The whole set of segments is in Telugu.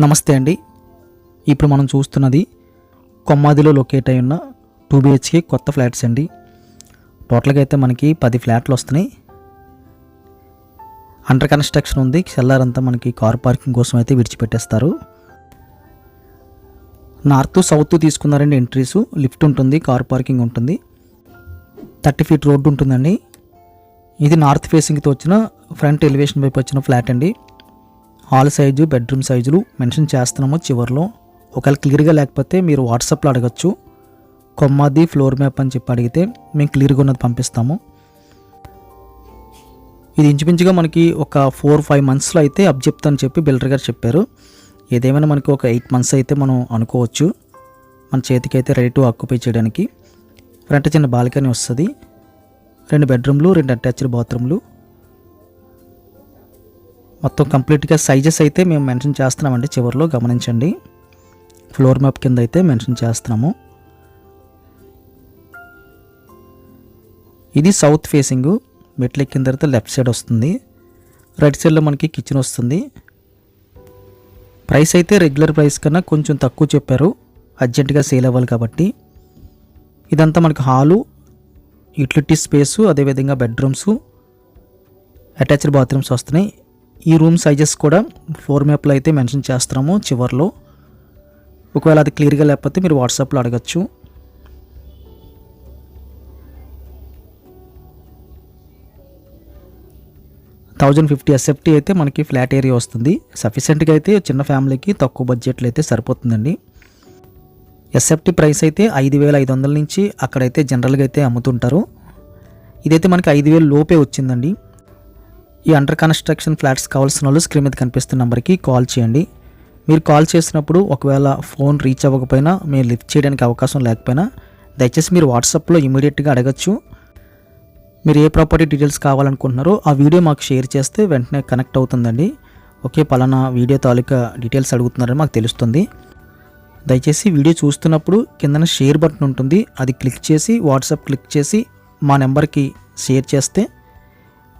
నమస్తే అండి. ఇప్పుడు మనం చూస్తున్నది కొమ్మాదిలో లొకేట్ అయి ఉన్న టూ బిహెచ్కే కొత్త ఫ్లాట్స్ అండి. టోటల్గా అయితే మనకి పది ఫ్లాట్లు వస్తున్నాయి. అండర్ కన్స్ట్రక్షన్ ఉంది. సెల్లార్ అంతా మనకి కార్ పార్కింగ్ కోసం అయితే విడిచిపెట్టేస్తారు. నార్త్ సౌత్ తీసుకున్నారండి ఎంట్రీస్ లిఫ్ట్ ఉంటుంది కార్ పార్కింగ్ ఉంటుంది. థర్టీ ఫీట్ రోడ్డు ఉంటుందండి. ఇది నార్త్ ఫేసింగ్తో వచ్చిన ఫ్రంట్ ఎలివేషన్ వైపు వచ్చిన ఫ్లాట్ అండి. హాల్ సైజు బెడ్రూమ్ సైజులు మెన్షన్ చేస్తున్నాము చివరిలో. ఒకవేళ క్లియర్గా లేకపోతే మీరు వాట్సాప్లో అడగచ్చు. కొమ్మది ఫ్లోర్ మ్యాప్ అని చెప్పి అడిగితే మేము క్లియర్గా ఉన్నది పంపిస్తాము. ఇది ఇంచుమించుగా మనకి ఒక ఫోర్ ఫైవ్ మంత్స్లో అయితే అప్ చెప్తాను చెప్పి బిల్డర్ గారు చెప్పారు. ఏదేమైనా మనకి ఒక ఎయిట్ మంత్స్ అయితే మనం అనుకోవచ్చు. మన చేతికి అయితే రెడీ టు ఆక్యుపై చేయడానికి. ఫ్రంట్ చిన్న బాల్కనీ వస్తుంది. రెండు బెడ్రూమ్లు రెండు అటాచ్డ్ బాత్రూమ్లు. మొత్తం కంప్లీట్గా సైజెస్ అయితే మేము మెన్షన్ చేస్తున్నామండి. చివరిలో గమనించండి. ఫ్లోర్ మ్యాప్ కింద అయితే మెన్షన్ చేస్తున్నాము. ఇది సౌత్ ఫేసింగ్. మెట్లు ఎక్కిన తర్వాత లెఫ్ట్ సైడ్ వస్తుంది. రైట్ సైడ్లో మనకి కిచెన్ వస్తుంది. ప్రైస్ అయితే రెగ్యులర్ ప్రైస్ కన్నా కొంచెం తక్కువ చెప్పారు. అర్జెంటుగా సేల్ అవ్వాలి కాబట్టి. ఇదంతా మనకి హాలు యూటిలిటీ స్పేసు అదేవిధంగా బెడ్రూమ్స్ అటాచ్డ్ బాత్రూమ్స్ వస్తున్నాయి. ఈ రూమ్ సైజెస్ కూడా ఫోర్ మ్యాప్లో అయితే మెన్షన్ చేస్తున్నాము చివర్లో. ఒకవేళ అది క్లియర్గా లేకపోతే మీరు వాట్సాప్లో అడగచ్చు. థౌజండ్ ఫిఫ్టీ ఎస్ఎఫ్టీ అయితే మనకి ఫ్లాట్ ఏరియా వస్తుంది. సఫిషియెంట్గా అయితే చిన్న ఫ్యామిలీకి తక్కువ బడ్జెట్లో అయితే సరిపోతుందండి. ఎస్ఎఫ్టీ ప్రైస్ అయితే ఐదు వేల ఐదు వందల నుంచి అక్కడైతే జనరల్గా అయితే అమ్ముతుంటారు. ఇదైతే మనకి ఐదు వేలు లోపే వచ్చిందండి. ఈ అండర్ కన్స్ట్రక్షన్ ఫ్లాట్స్ కావాల్సిన వాళ్ళు స్క్రీన్ మీద కనిపిస్తున్న నెంబర్కి కాల్ చేయండి. మీరు కాల్ చేసినప్పుడు ఒకవేళ ఫోన్ రీచ్ అవ్వకపోయినా మీరు లిఫ్ట్ చేయడానికి అవకాశం లేకపోయినా దయచేసి మీరు వాట్సాప్లో ఇమీడియట్గా అడగచ్చు. మీరు ఏ ప్రాపర్టీ డీటెయిల్స్ కావాలనుకుంటున్నారో ఆ వీడియో మాకు షేర్ చేస్తే వెంటనే కనెక్ట్ అవుతుందండి. ఓకే పలానా వీడియో తాలూకా డీటెయిల్స్ అడుగుతున్నారని మాకు తెలుస్తుంది. దయచేసి వీడియో చూస్తున్నప్పుడు కిందన షేర్ బటన్ ఉంటుంది. అది క్లిక్ చేసి వాట్సాప్ క్లిక్ చేసి మా నెంబర్కి షేర్ చేస్తే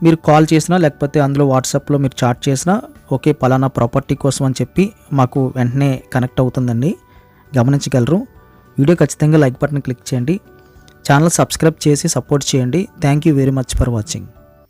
మీరు కాల్ చేసినా లేకపోతే అందులో వాట్సాప్లో మీరు చాట్ చేసినా ఓకే పలానా ప్రాపర్టీ కోసం అని చెప్పి మాకు వెంటనే కనెక్ట్ అవుతుందండి. గమనించగలరు. వీడియో ఖచ్చితంగా లైక్ బటన్ క్లిక్ చేయండి. ఛానల్ సబ్స్క్రైబ్ చేసి సపోర్ట్ చేయండి. Thank you very much for watching.